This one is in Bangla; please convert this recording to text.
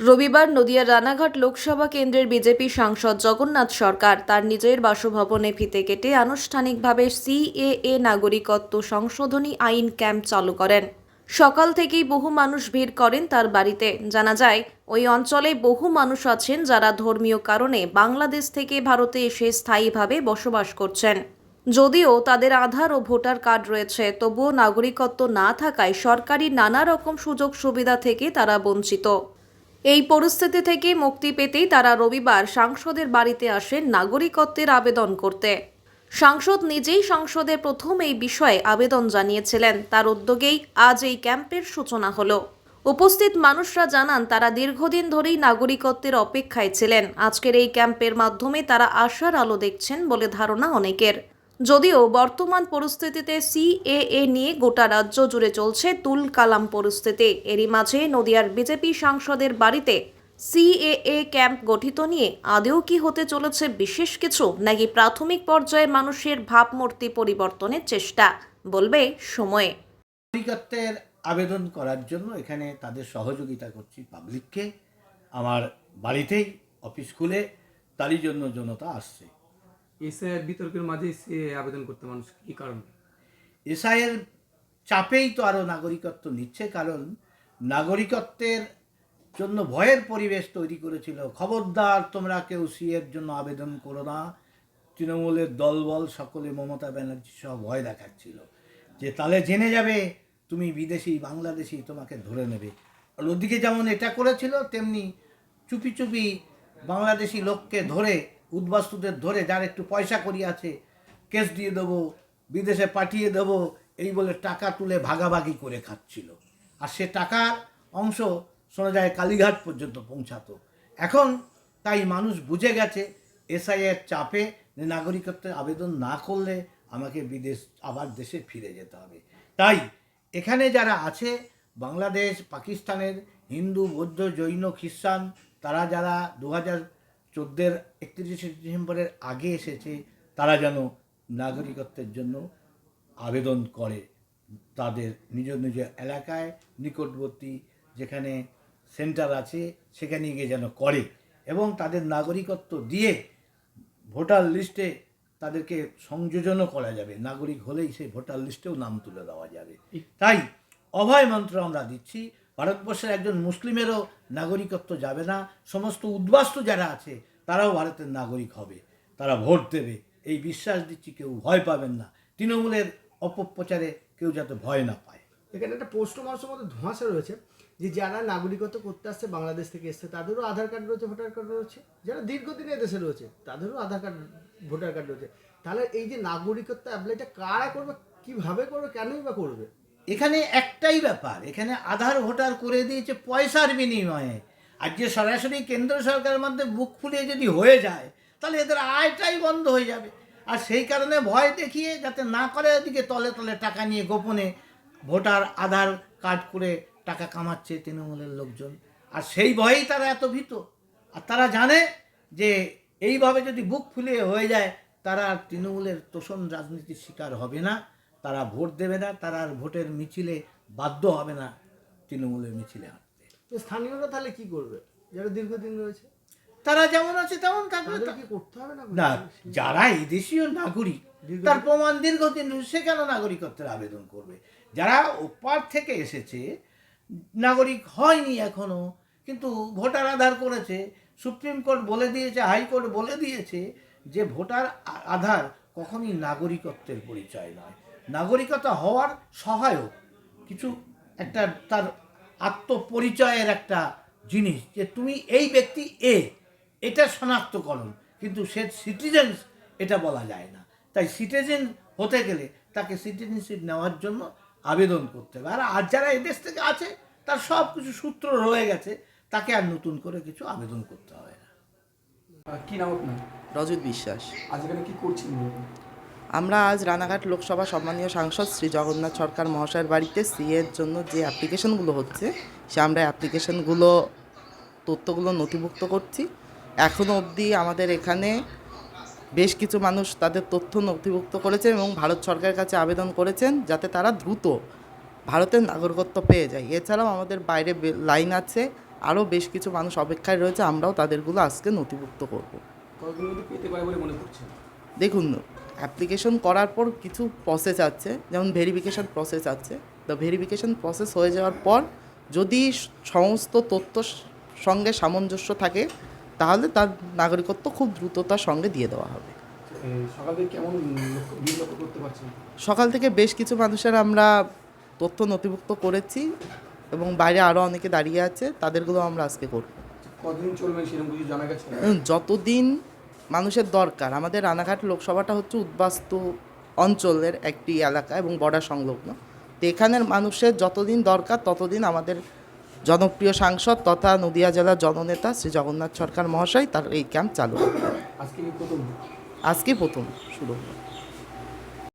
রবিবার নদিয়ার রানাঘাট লোকসভা কেন্দ্রের বিজেপি সাংসদ জগন্নাথ সরকার তার নিজের বাসভবনে ফিতে কেটে আনুষ্ঠানিকভাবে সিএএ নাগরিকত্ব সংশোধনী আইন ক্যাম্প চালু করেন। সকাল থেকেই বহু মানুষ ভিড় করেন তার বাড়িতে। জানা যায়, ওই অঞ্চলে বহু মানুষ আছেন যারা ধর্মীয় কারণে বাংলাদেশ থেকে ভারতে এসে স্থায়ীভাবে বসবাস করছেন। যদিও তাদের আধার ও ভোটার কার্ড রয়েছে, তবুও নাগরিকত্ব না থাকায় সরকারি নানা রকম সুযোগ সুবিধা থেকে তারা বঞ্চিত। এই পরিস্থিতি থেকে মুক্তি পেতেই তারা রবিবার সাংসদের বাড়িতে আসেন নাগরিকত্বের আবেদন করতে। সাংসদ নিজেই সংসদে প্রথম এই বিষয়ে আবেদন জানিয়েছিলেন। তার উদ্যোগেই আজ এই ক্যাম্পের সূচনা হলো। উপস্থিত মানুষরা জানান, তারা দীর্ঘদিন ধরেই নাগরিকত্বের অপেক্ষায় ছিলেন। আজকের এই ক্যাম্পের মাধ্যমে তারা আশার আলো দেখছেন বলে ধারণা অনেকের। যদিও বর্তমান পরিস্থিতিতে সিএএ নিয়ে গোটা রাজ্য জুড়ে চলছে তুল কালাম পরিস্থিতি। এরই মাঝে নদিয়ার বিজেপি সাংসদের বাড়িতে সিএএ ক্যাম্প গঠিত নিয়ে আদেও কি হতে চলেছে বিশেষ কিছু, নাকি প্রাথমিক পর্যায়ে মানুষের ভাবমূর্তি পরিবর্তনের চেষ্টা? বলবে সময়ে। নাগরিকত্বের আবেদন করার জন্য এখানে তাদের সহযোগিতা করছি পাবলিককে আমার বাড়িতেই অফিস খুলে তারই জন্য জনতা আসছে। এসে বিতর্কের মাঝে সে আবেদন করতে মানুষ কি কারণ? এসআইয়ের চাপেই তো আরও নাগরিকত্ব নিচ্ছে, কারণ নাগরিকত্বের জন্য ভয়ের পরিবেশ তৈরি করেছিল। খবরদার, তোমরা কেউ সিএর জন্য আবেদন করো না। তৃণমূলের দলবল, সকলে মমতা ব্যানার্জি সহ ভয় দেখাচ্ছিল। যে তাহলে জেনে যাবে, তুমি বিদেশি, বাংলাদেশি, তোমাকে ধরে নেবে। আর ওদিকে যেমন এটা করেছিল, তেমনি চুপি চুপি বাংলাদেশি লোককে ধরে উদ্বাস্তুদের ধরে যার একটু পয়সা করি আছে, কেস দিয়ে দেবো, বিদেশে পাঠিয়ে দেবো, এই বলে টাকা তুলে ভাগাভাগি করে খাচ্ছিল। আর সে টাকার অংশ শোনা যায় কালীঘাট পর্যন্ত পৌঁছাতো। এখন তাই মানুষ বুঝে গেছে এসআইয়ের চাপে নাগরিকত্বের আবেদন না করলে আমাকে বিদেশ, আবার দেশে ফিরে যেতে হবে। তাই এখানে যারা আছে, বাংলাদেশ, পাকিস্তানের হিন্দু, বৌদ্ধ, জৈন, খ্রিস্টান, তারা যারা দু হাজার চোদ্দের একত্রিশে ডিসেম্বরের আগে এসেছে তারা যেন নাগরিকত্বের জন্য আবেদন করে তাদের নিজ নিজ এলাকায় নিকটবর্তী যেখানে সেন্টার আছে সেখানে গিয়ে যেন করে এবং তাদের নাগরিকত্ব দিয়ে ভোটার লিস্টে তাদেরকে সংযোজনও করা যাবে। নাগরিক হলেই সেই ভোটার লিস্টেও নাম তুলে দেওয়া যাবে। তাই অভয় মন্ত্র আমরা দিচ্ছি ভারতবর্ষের একজন মুসলিমেরও নাগরিকত্ব যাবে না। সমস্ত উদ্বাস্তু যারা আছে, তারাও ভারতের নাগরিক হবে। তারা ভোট দেবে। এই বিশ্বাস দিচ্ছি কেউ ভয় পাবেন না। তৃণমূলের অপপ্রচারে কেউ যাতে ভয় না পায়। এখানে একটা পোস্ট মানুষের মধ্যে ধোঁয়াশা রয়েছে যে যারা নাগরিকত্ব করতে আসছে, বাংলাদেশ থেকে এসছে, তাদেরও আধার কার্ড রয়েছে, ভোটার কার্ড রয়েছে? যারা দীর্ঘদিন দেশে রয়েছে, তাদেরও আধার কার্ড, ভোটার কার্ড রয়েছে। তাহলে এই যে নাগরিকত্ব অ্যাপ্লাইটা কারা করবে, কীভাবে করবে, কেনই বা করবে? এখানে একটাই ব্যাপার, এখানে আধার ভোটার করে দিয়েছে পয়সার বিনিময়ে। আর যে সরাসরি কেন্দ্র সরকারের মধ্যে বুক ফুলিয়ে যদি হয়ে যায়, তাহলে এদের আয়টাই বন্ধ হয়ে যাবে। আর সেই কারণে ভয় দেখিয়ে যাতে না করে ওদিকে তলে তলে টাকা নিয়ে গোপনে ভোটার আধার কার্ড করে টাকা কামাচ্ছে তৃণমূলের লোকজন। আর সেই ভয়েই তারা এত ভীত। আর তারা জানে যে এইভাবে যদি বুক ফুলিয়ে হয়ে যায়, তারা তৃণমূলের তোষণ রাজনীতির শিকার হবে না। তারা ভোট দেবে না তারা আর ভোটের মিছিলে বাধ্য হবে না তৃণমূলের মিছিলে হাঁটতে। স্থানীয়রা তাহলে কি করবে? যারা দীর্ঘদিন রয়েছে? তারা যেমন আছে তেমন থাকবে। করতে হবে না না যারা এদেশীয় নাগরিক তার প্রমাণ দীর্ঘদিন সে কেন নাগরিকত্বের আবেদন করবে? যারা ওপার থেকে এসেছে নাগরিক হয়নি এখনও কিন্তু ভোটার আধার করেছে সুপ্রিম কোর্ট বলে দিয়েছে হাইকোর্ট বলে দিয়েছে যে ভোটার আধার কখনই নাগরিকত্বের পরিচয় নয়। নাগরিকতা হওয়ার সহায়ক। কিছু একটা তার আত্মপরিচয়ের একটা জিনিস যে তুমি এই ব্যক্তি এ এটা শনাক্তকরণ। কিন্তু সে সিটিজেন্স এটা বলা যায় না। তাই সিটিজেন হতে গেলে তাকে সিটিজেনশিপ নেওয়ার জন্য আবেদন করতে হবে। আর আজ যারা এদেশ থেকে আছে তার সব কিছু সূত্র রয়ে গেছে তাকে আর নতুন করে কিছু আবেদন করতে হবে না। কি নাম আপনার? রজত বিশ্বাস। আজ এখানে কি করছেন? আমরা আজ রানাঘাট লোকসভা সম্মানীয় সাংসদ শ্রী জগন্নাথ সরকার মহাশয়ের বাড়িতে সিএর জন্য যে অ্যাপ্লিকেশনগুলো হচ্ছে সে আমরা অ্যাপ্লিকেশনগুলো তথ্যগুলো নথিভুক্ত করছি। এখনও অবধি আমাদের এখানে বেশ কিছু মানুষ তাদের তথ্য নথিভুক্ত করেছেন এবং ভারত সরকারের কাছে আবেদন করেছেন যাতে তারা দ্রুত ভারতের নাগরিকত্ব পেয়ে যায়। এছাড়াও আমাদের বাইরে লাইন আছে আরও বেশ কিছু মানুষ অপেক্ষায় রয়েছে আমরাও তাদেরগুলো আজকে নথিভুক্ত করব। দেখুন অ্যাপ্লিকেশন করার পর কিছু প্রসেস আছে যেমন ভেরিফিকেশন প্রসেস আছে। দ্য ভেরিফিকেশন প্রসেস হয়ে যাওয়ার পর যদি সমস্ত তথ্য সঙ্গে সামঞ্জস্য থাকে তাহলে তার নাগরিকত্ব খুব দ্রুততার সঙ্গে দিয়ে দেওয়া হবে। সকাল থেকে বেশ কিছু মানুষের আমরা তথ্য নথিভুক্ত করেছি এবং বাইরে আরও অনেকে দাঁড়িয়ে আছে তাদেরগুলো আমরা আজকে করব। কতদিন চলবে সেরকম কিছু জানা গেছে? যতদিন মানুষের দরকার। আমাদের রানাঘাট লোকসভাটা হচ্ছে উদ্বাস্তু অঞ্চলের একটি এলাকা এবং বর্ডার সংলগ্ন। তো এখানের মানুষের যতদিন দরকার ততদিন আমাদের জনপ্রিয় সাংসদ তথা নদিয়া জেলার জননেতা শ্রী জগন্নাথ সরকার মহাশয় তার এই ক্যাম্প চালু। আজকে প্রথম? আজকে প্রথম শুরু হলো